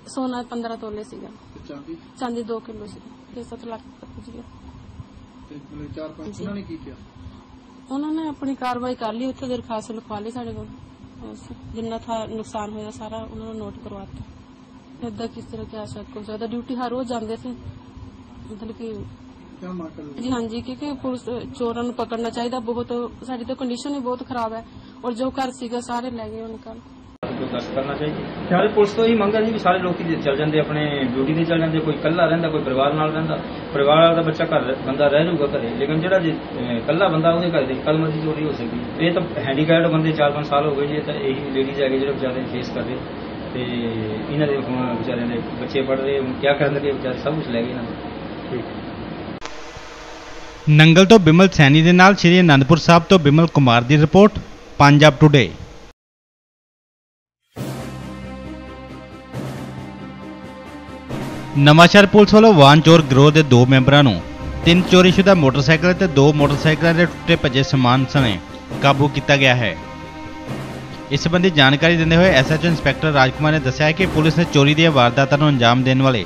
ਸੋਨਾ 15 ਤੋਲੇ ਸੀਗਾ। ਚਾਂਦੀ? ਚਾਂਦੀ 2 ਕਿਲੋ ਸੀ ਤੇ 7 ਲੱਖ ਤੱਕ ਪੁੱਜ ਨੇ ਕੀ ਕੀਤਾ ਉਹਨਾਂ ਨੇ ਆਪਣੀ ਕਾਰਵਾਈ ਕਰ ਲਈ ਉੱਥੇ ਦਰਖਾਸਤ ਲਿਖਵਾ ਲਈ ਸਾਡੇ ਕੋਲ। ਜਿੰਨਾ ਥਾ ਨੁਕਸਾਨ ਹੋਇਆ ਸਾਰਾ ਉਹਨਾਂ ਨੂੰ ਨੋਟ ਕਰਵਾਤਾ ਏਦਾਂ ਕਿਸ ਤਰ੍ਹਾਂ ਕਿਆ ਸ਼ੱਕ ਹੋ ਸਕਦਾ? ਡਿਊਟੀ ਹਰ ਰੋਜ਼ ਜਾਂਦੇ ਸੀ। ਮਤਲਬ ਕਿ ਕਿਆ ਮੰਗ ਕਰਦੇ ਜੀ ਹਾਂਜੀ ਕਿਉਂਕਿ ਪੁਲਿਸ ਚੋਰਾਂ ਨੂੰ ਪਕੜਨਾ ਚਾਹੀਦਾ ਬਹੁਤ। ਸਾਡੀ ਤਾਂ ਕੰਡੀਸ਼ਨ ਹੀ ਬਹੁਤ ਖਰਾਬ ਹੈ। ਔਰ ਜੋ ਘਰ ਸੀਗਾ ਸਾਰੇ ਲੈ ਗਏ ਉਹ ਨਿਕਲ ਦਰਜ ਕਰਨਾ ਚਾਹੀਦਾ। ਖਿਆਲ ਪੁਲਿਸ ਤੋਂ ਹੀ ਮੰਗਾ ਜੀ ਵੀ ਸਾਰੇ ਲੋਕੀ ਚੱਲ ਜਾਂਦੇ ਆਪਣੇ ਡਿਊਟੀ ਤੇ ਚੱਲ ਜਾਂਦੇ ਕੋਈ ਇਕੱਲਾ ਰਹਿੰਦਾ ਕੋਈ ਪਰਿਵਾਰ ਨਾਲ ਰਹਿੰਦਾ। ਪਰਿਵਾਰ ਵਾਲਾ ਦਾ ਬੱਚਾ ਘਰ ਬੰਦਾ ਰਹਿ ਜਾਊਗਾ ਘਰੇ। ਲੇਕਿਨ ਜਿਹੜਾ ਜੇ ਅਹ, ਇਕੱਲਾ ਬੰਦਾ ਉਹਦੇ ਘਰ ਦੀ ਚੋਰੀ ਹੋ ਸਕਦੀ। ਇਹ ਤਾਂ ਹੈਂਡੀਕੈਪਡ ਬੰਦੇ 4-5 ਸਾਲ ਹੋ ਗਏ ਜੀ ਇਹ ਤਾਂ ਇਹੀ ਲੇਡੀਜ਼ ਹੈਗੇ ਜਿਹੜੇ ਵਿਚਾਰੇ ਫੇਸ ਕਰ ਰਹੇ ਤੇ ਇਹਨਾਂ ਦੇ ਹੁਣ ਵਿਚਾਰਿਆਂ ਦੇ ਬੱਚੇ ਪੜ ਰਹੇ ਹੁਣ ਕੀ ਕਰਨਗੇ ਵਿਚਾਰੇ ਸਭ ਕੁਝ ਲੈ ਗਏ ਇਹਨਾਂ ਦੇ ਨੰਗਲ ਤੋਂ ਬਿਮਲ ਸੈਣੀ ਦੇ ਨਾਲ ਸ਼੍ਰੀ ਅਨੰਦਪੁਰ ਸਾਹਿਬ ਤੋਂ ਬਿਮਲ ਕੁਮਾਰ ਦੀ report Punjab today Nawanshahr police ਵੱਲੋਂ ਵਾਹਨ ਚੋਰ ਗਰੋਹ ਦੇ ਦੋ ਮੈਂਬਰਾਂ ਨੂੰ ਤਿੰਨ ਚੋਰੀਸ਼ੁਦਾ ਮੋਟਰਸਾਈਕਲ ਤੇ ਦੋ ਮੋਟਰਸਾਈਕਲਾਂ ਦੇ ਟੁੱਟੇ ਭੱਜੇ ਸਮਾਨ ਸਣੇ ਕਾਬੂ ਕੀਤਾ ਗਿਆ ਹੈ। ਇਸ ਸੰਬੰਧੀ ਜਾਣਕਾਰੀ ਦਿੰਦੇ ਹੋਏ ਐਸਐਚਓ ਇੰਸਪੈਕਟਰ ਰਾਜਕੁਮਾਰ ਨੇ ਦੱਸਿਆ ਕਿ ਪੁਲਿਸ ਨੇ ਚੋਰੀ ਦੀਆਂ ਵਾਰਦਾਤਾਂ ਨੂੰ ਅੰਜਾਮ ਦੇਣ ਵਾਲੇ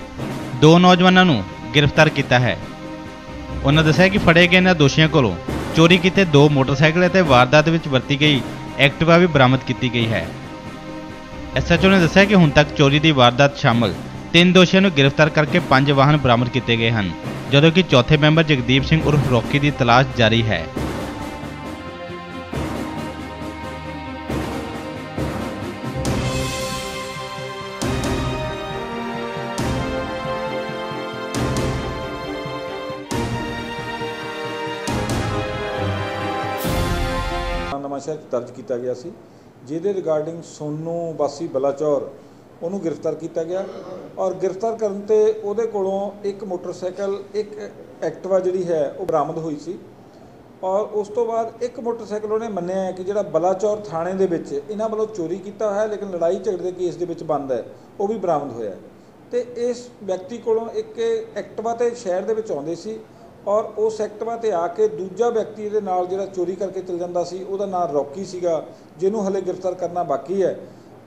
ਦੋ ਨੌਜਵਾਨਾਂ ਨੂੰ ਗ੍ਰਿਫਤਾਰ ਕੀਤਾ ਹੈ। ਉਹਨਾਂ ਦੱਸਿਆ ਕਿ ਫੜੇ ਗਏ ਇਹਨਾਂ ਦੋਸ਼ੀਆਂ ਕੋਲੋਂ ਚੋਰੀ ਕੀਤੇ ਦੋ ਮੋਟਰਸਾਈਕਲ ਅਤੇ ਵਾਰਦਾਤ ਵਿੱਚ ਵਰਤੀ ਗਈ ਐਕਟਿਵਾ ਵੀ ਬਰਾਮਦ ਕੀਤੀ ਗਈ ਹੈ। ਐਸਐਚਓ ਨੇ ਦੱਸਿਆ ਕਿ ਹੁਣ ਤੱਕ ਚੋਰੀ ਦੀ ਵਾਰਦਾਤ ਸ਼ਾਮਲ ਤਿੰਨ ਦੋਸ਼ੀਆਂ ਨੂੰ ਗ੍ਰਿਫਤਾਰ ਕਰਕੇ ਪੰਜ ਵਾਹਨ ਬਰਾਮਦ ਕੀਤੇ ਗਏ ਹਨ, ਜਦੋਂ ਕਿ ਚੌਥੇ ਮੈਂਬਰ ਜਗਦੀਪ ਸਿੰਘ ਉਰਫ ਰੋਕੀ ਦੀ ਤਲਾਸ਼ ਜਾਰੀ ਹੈ। ਕੀਤਾ ਗਿਆ ਸੀ। ਜਿਹਦੇ ਰਿਗਾਰਡਿੰਗ ਸੋਨੂ ਵਾਸੀ ਬਲਾਚੌਰ, ਉਹਨੂੰ ਗ੍ਰਿਫਤਾਰ ਕੀਤਾ ਗਿਆ ਔਰ ਗ੍ਰਿਫਤਾਰ ਕਰਨ ਤੇ ਉਹਦੇ ਕੋਲੋਂ ਇੱਕ ਮੋਟਰਸਾਈਕਲ, ਇੱਕ ਐਕਟਿਵਾ ਜਿਹੜੀ ਹੈ, ਉਹ ਬਰਾਮਦ ਹੋਈ ਸੀ। ਔਰ ਉਸ ਤੋਂ ਬਾਅਦ ਇੱਕ ਮੋਟਰਸਾਈਕਲ ਉਹਨੇ ਮੰਨਿਆ ਹੈ ਕਿ ਜਿਹੜਾ ਬਲਾਚੌਰ ਥਾਣੇ ਦੇ ਵਿੱਚ ਇਹਨਾਂ ਵੱਲੋਂ ਚੋਰੀ ਕੀਤਾ ਹੋਇਆ ਲੇਕਿਨ ਲੜਾਈ ਝਗੜੇ ਦੇ ਕੇਸ ਦੇ ਵਿੱਚ ਬੰਦ ਹੈ, ਉਹ ਵੀ ਬਰਾਮਦ ਹੋਇਆ ਹੈ। ਤੇ ਇਸ ਵਿਅਕਤੀ ਕੋਲੋਂ ਇੱਕ ਐਕਟਿਵਾ ਤੇ ਸ਼ਹਿਰ ਦੇ ਵਿੱਚ ਆਉਂਦੇ ਸੀ। ਔਰ ਉਸ ਐਕਟਿਵਾ ਤੇ ਆ ਕੇ ਦੂਜਾ ਵਿਅਕਤੀ ਇਹਦੇ ਨਾਲ ਜਿਹੜਾ ਚੋਰੀ ਕਰਕੇ ਚਲ ਜਾਂਦਾ ਸੀ, ਉਹਦਾ ਨਾਮ ਰੌਕੀ ਸੀਗਾ, ਜਿਹਨੂੰ ਹਲੇ ਗ੍ਰਿਫਤਾਰ ਕਰਨਾ ਬਾਕੀ ਹੈ।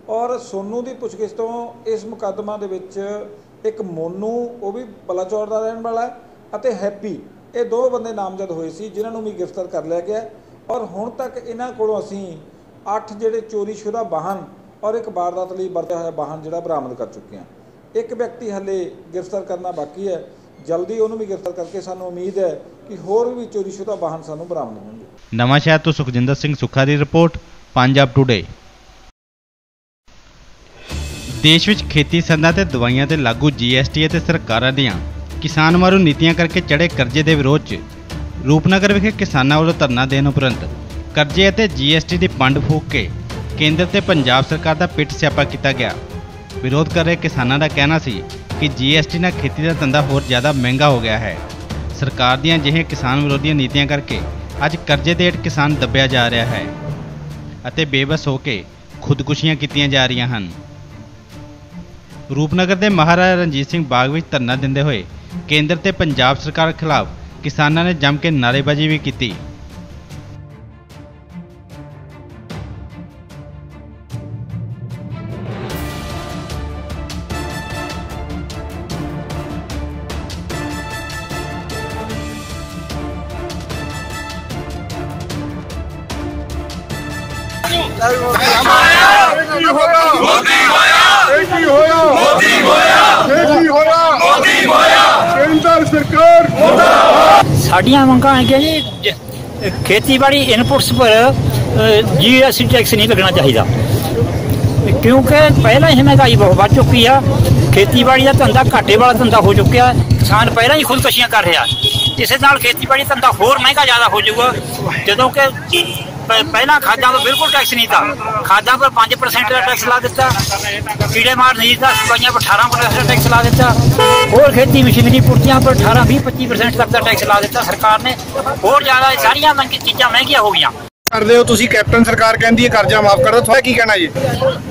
ਔਰ ਸੋਨੂ ਦੀ ਪੁੱਛਗਿੱਛ ਤੋਂ ਇਸ ਮੁਕੱਦਮਾ ਦੇ ਵਿੱਚ ਇੱਕ ਮੋਨੂ, ਉਹ ਵੀ ਬਲਾਚੌਰ ਦਾ ਰਹਿਣ ਵਾਲਾ ਹੈ ਅਤੇ ਹੈਪੀ, ਇਹ ਦੋ ਬੰਦੇ ਨਾਮਜ਼ਦ ਹੋਏ ਸੀ, ਜਿਨ੍ਹਾਂ ਨੂੰ ਵੀ ਗ੍ਰਿਫਤਾਰ ਕਰ ਲਿਆ ਗਿਆ। ਔਰ ਹੁਣ ਤੱਕ ਇਹਨਾਂ ਕੋਲੋਂ ਅਸੀਂ 8 ਜਿਹੜੇ ਚੋਰੀशुदा ਵਾਹਨ ਔਰ ਇੱਕ ਵਾਰਦਾਤ ਲਈ ਵਰਤਿਆ ਹੋਇਆ ਵਾਹਨ ਜਿਹੜਾ ਬਰਾਮਦ ਕਰ ਚੁੱਕੇ ਹਾਂ। ਇੱਕ ਵਿਅਕਤੀ ਹੱਲੇ ਗ੍ਰਿਫਤਾਰ ਕਰਨਾ ਬਾਕੀ ਹੈ। ਜਲਦੀ ਉਹਨੂੰ ਵੀ ਗ੍ਰਿਫਤਾਰ ਕਰਕੇ ਸਾਨੂੰ ਉਮੀਦ ਹੈ ਕਿ ਹੋਰ ਵੀ ਚੋਰੀशुदा ਵਾਹਨ ਸਾਨੂੰ ਬਰਾਮਦ ਹੋਣਗੇ। ਨਵਾਂ ਸ਼ਹਿਰ ਤੋਂ ਸੁਖਜਿੰਦਰ ਸਿੰਘ ਸੁੱਖਾ ਦੀ ਰਿਪੋਰਟ, ਪੰਜਾਬ ਟੁਡੇ ਦੇਸ਼ ਵਿੱਚ ਖੇਤੀ ਸੰਦਾਂ ਤੇ ਦਵਾਈਆਂ ਤੇ ਲਾਗੂ ਜੀਐਸਟੀ ਅਤੇ ਸਰਕਾਰਾਂ ਦੀਆਂ ਕਿਸਾਨ ਮਾਰੂ ਨੀਤੀਆਂ ਕਰਕੇ ਚੜੇ ਕਰਜ਼ੇ ਦੇ ਵਿਰੋਧ 'ਚ ਰੂਪਨਗਰ ਵਿਖੇ ਕਿਸਾਨਾਂ ਵੱਲੋਂ ਧਰਨਾ ਦੇਣ ਉਪਰੰਤ ਕਰਜ਼ੇ ਅਤੇ ਜੀਐਸਟੀ ਦੀ ਪੰਡ ਫੂਕ ਕੇ ਕੇਂਦਰ ਤੇ ਪੰਜਾਬ ਸਰਕਾਰ ਦਾ ਪਿੱਟ ਸਿਆਪਾ ਕੀਤਾ ਗਿਆ। ਵਿਰੋਧ ਕਰ ਰਹੇ ਕਿਸਾਨਾਂ ਦਾ ਕਹਿਣਾ ਸੀ ਕਿ ਜੀਐਸਟੀ ਨਾਲ ਖੇਤੀ ਦਾ ਧੰਦਾ ਹੋਰ ਜ਼ਿਆਦਾ ਮਹਿੰਗਾ ਹੋ ਗਿਆ ਹੈ। ਸਰਕਾਰ ਦੀਆਂ ਅਜਿਹੀਆਂ ਕਿਸਾਨ ਵਿਰੋਧੀਆਂ ਨੀਤੀਆਂ ਕਰਕੇ ਅੱਜ ਕਰਜ਼ੇ ਦੇ ਹੇਠ ਕਿਸਾਨ ਦੱਬਿਆ ਜਾ ਰਿਹਾ ਹੈ ਅਤੇ ਬੇਬਸ ਹੋ ਕੇ ਖੁਦਕੁਸ਼ੀਆਂ ਕੀਤੀਆਂ ਜਾ ਰਹੀਆਂ ਹਨ। ਰੂਪਨਗਰ ਦੇ ਮਹਾਰਾਜਾ ਰਣਜੀਤ ਸਿੰਘ ਬਾਗ ਵਿੱਚ ਧਰਨਾ ਦਿੰਦੇ ਹੋਏ ਕੇਂਦਰ ਤੇ ਪੰਜਾਬ ਸਰਕਾਰ ਖਿਲਾਫ ਕਿਸਾਨਾਂ ਨੇ ਜੰਮ ਕੇ ਨਾਅਰੇਬਾਜ਼ੀ ਵੀ ਕੀਤੀ। ਮੋਦੀ ਹੋਇਆ ਇਹ ਕੀ ਹੋਇਆ ਮੋਦੀ ਹੋਇਆ ਇਹ ਕੀ ਹੋਇਆ ਮੋਦੀ ਹੋਇਆ ਕੇਂਦਰ ਸਰਕਾਰ ਸਾਡੀਆਂ ਮੰਗਾਂ ਹੈਗੀਆਂ ਜੀ, ਜ- ਖੇਤੀਬਾੜੀ ਇਨਪੁਟਸ ਪਰ ਜੀਐਸਟੀ ਟੈਕਸ ਨਹੀਂ ਲੱਗਣਾ ਚਾਹੀਦਾ। ਕਿਉਂਕਿ ਪਹਿਲਾਂ ਹੀ ਮਹਿੰਗਾਈ ਬਹੁਤ ਵੱਧ ਚੁੱਕੀ ਆ, ਖੇਤੀਬਾੜੀ ਦਾ ਧੰਦਾ ਘਾਟੇ ਵਾਲਾ ਧੰਦਾ ਹੋ ਚੁੱਕਿਆ, ਕਿਸਾਨ ਪਹਿਲਾਂ ਹੀ ਖੁਦਕਸ਼ੀਆਂ ਕਰ ਰਿਹਾ। ਇਸੇ ਨਾਲ ਖੇਤੀਬਾੜੀ ਧੰਦਾ ਹੋਰ ਮਹਿੰਗਾ ਜ਼ਿਆਦਾ ਹੋ ਜਾਊਗਾ, ਜਦੋਂ ਕਿ ਪਹਿਲਾਂ ਖਾਦਾਂ ਤੋਂ ਬਿਲਕੁਲ ਟੈਕਸ ਨਹੀਂ ਤਾਂ ਖਾਦਾਂ ਪਰ 5% ਦਾ ਟੈਕਸ ਲਾ ਦਿੱਤਾ। ਕੀੜੇ ਮਾਰ ਨਹੀਂ ਦਾ ਸਪਾਈਆਂ ਪਰ 18% ਦਾ ਟੈਕਸ ਲਾ ਦਿੱਤਾ। ਹੋਰ ਖੇਤੀ ਮਸ਼ੀਨਰੀ ਪੁਰਤੀਆਂ ਪਰ 18 20 25% ਤੱਕ ਦਾ ਟੈਕਸ ਲਾ ਦਿੱਤਾ ਸਰਕਾਰ ਨੇ। ਹੋਰ ਜ਼ਿਆਦਾ ਇਹ ਸਾਰੀਆਂ ਮਹਿੰਗੀ ਚੀਜ਼ਾਂ ਮਹਿੰਗੀਆਂ ਹੋ ਗਈਆਂ। ਕਰਦੇ ਹੋ? ਤੁਸੀਂ ਕੈਪਟਨ ਸਰਕਾਰ ਕਹਿੰਦੀ ਹੈ, ਕਰਜ਼ਾ ਮਾਫ ਕਰ। ਤੁਹਾਡਾ ਕੀ ਕਹਿਣਾ ਜੀ?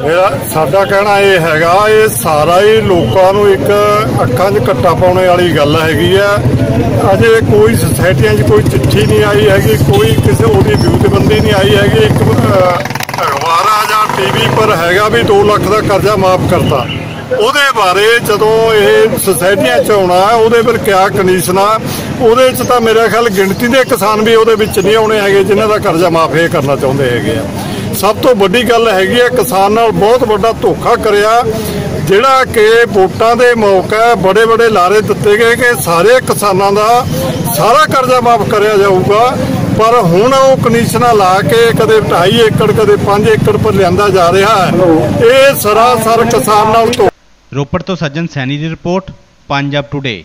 ਮੇਰਾ, ਸਾਡਾ ਕਹਿਣਾ ਇਹ ਹੈਗਾ, ਇਹ ਸਾਰਾ ਹੀ ਲੋਕਾਂ ਨੂੰ ਇੱਕ ਅੱਖਾਂ 'ਚ ਕੱਟਾ ਪਾਉਣੇ ਵਾਲੀ ਗੱਲ ਹੈਗੀ ਆ ਅਜੇ ਕੋਈ ਸੁਸਾਇਟੀਆਂ 'ਚ ਕੋਈ ਚਿੱਠੀ ਨਹੀਂ ਆਈ ਹੈਗੀ, ਕੋਈ ਕਿਸੇ ਉਹਦੀ ਵਿਊਤਬੰਦੀ ਨਹੀਂ ਆਈ ਹੈਗੀ। ਇੱਕ ਅਖਬਾਰਾਂ ਜਾਂ ਟੀਵੀ ਪਰ ਹੈਗਾ ਵੀ 2 ਲੱਖ ਦਾ ਕਰਜ਼ਾ ਮਾਫ ਕਰਤਾ। ਉਹਦੇ ਬਾਰੇ ਜਦੋਂ ਇਹ ਸੁਸਾਇਟੀਆਂ 'ਚ ਆਉਣਾ, ਉਹਦੇ ਪਰ ਕਿਆ ਕੰਡੀਸ਼ਨ ਉਹਦੇ 'ਚ ਤਾਂ ਮੇਰਾ ਖਿਆਲ ਗਿਣਤੀ ਦੇ ਕਿਸਾਨ ਵੀ ਉਹਦੇ ਵਿੱਚ ਨਹੀਂ ਆਉਣੇ ਹੈਗੇ, ਜਿਨ੍ਹਾਂ ਦਾ ਕਰਜ਼ਾ ਮਾਫ ਇਹ ਕਰਨਾ ਚਾਹੁੰਦੇ ਹੈਗੇ ਆ। ਸਭ ਤੋਂ ਵੱਡੀ ਗੱਲ ਹੈਗੀ ਹੈ ਕਿਸਾਨ ਨਾਲ ਬਹੁਤ ਵੱਡਾ ਧੋਖਾ ਕਰਿਆ, ਜਿਹੜਾ ਕਿ ਵੋਟਾਂ ਦੇ ਮੌਕੇ ਬੜੇ ਬੜੇ ਲਾਰੇ ਦਿੱਤੇ ਗਏ ਕਿ ਸਾਰੇ ਕਿਸਾਨਾਂ ਦਾ ਸਾਰਾ ਕਰਜ਼ਾ ਮਾਫ ਕਰਿਆ ਜਾਊਗਾ, ਪਰ ਹੁਣ ਉਹ ਕੰਡੀਸ਼ਨਾਂ ਲਾ ਕੇ ਕਦੇ 2.5 ਏਕੜ, ਕਦੇ 5 ਏਕੜ ਪਰ ਲਿਆਂਦਾ ਜਾ ਰਿਹਾ ਹੈ। ਇਹ ਸਰਾਸਰ ਕਿਸਾਨ ਨਾਲ ਧੋਖਾ ਰੋਪੜ ਤੋਂ ਸੱਜਣ ਸੈਣੀ ਦੀ ਰਿਪੋਰਟ ਪੰਜਾਬ ਟੁਡੇ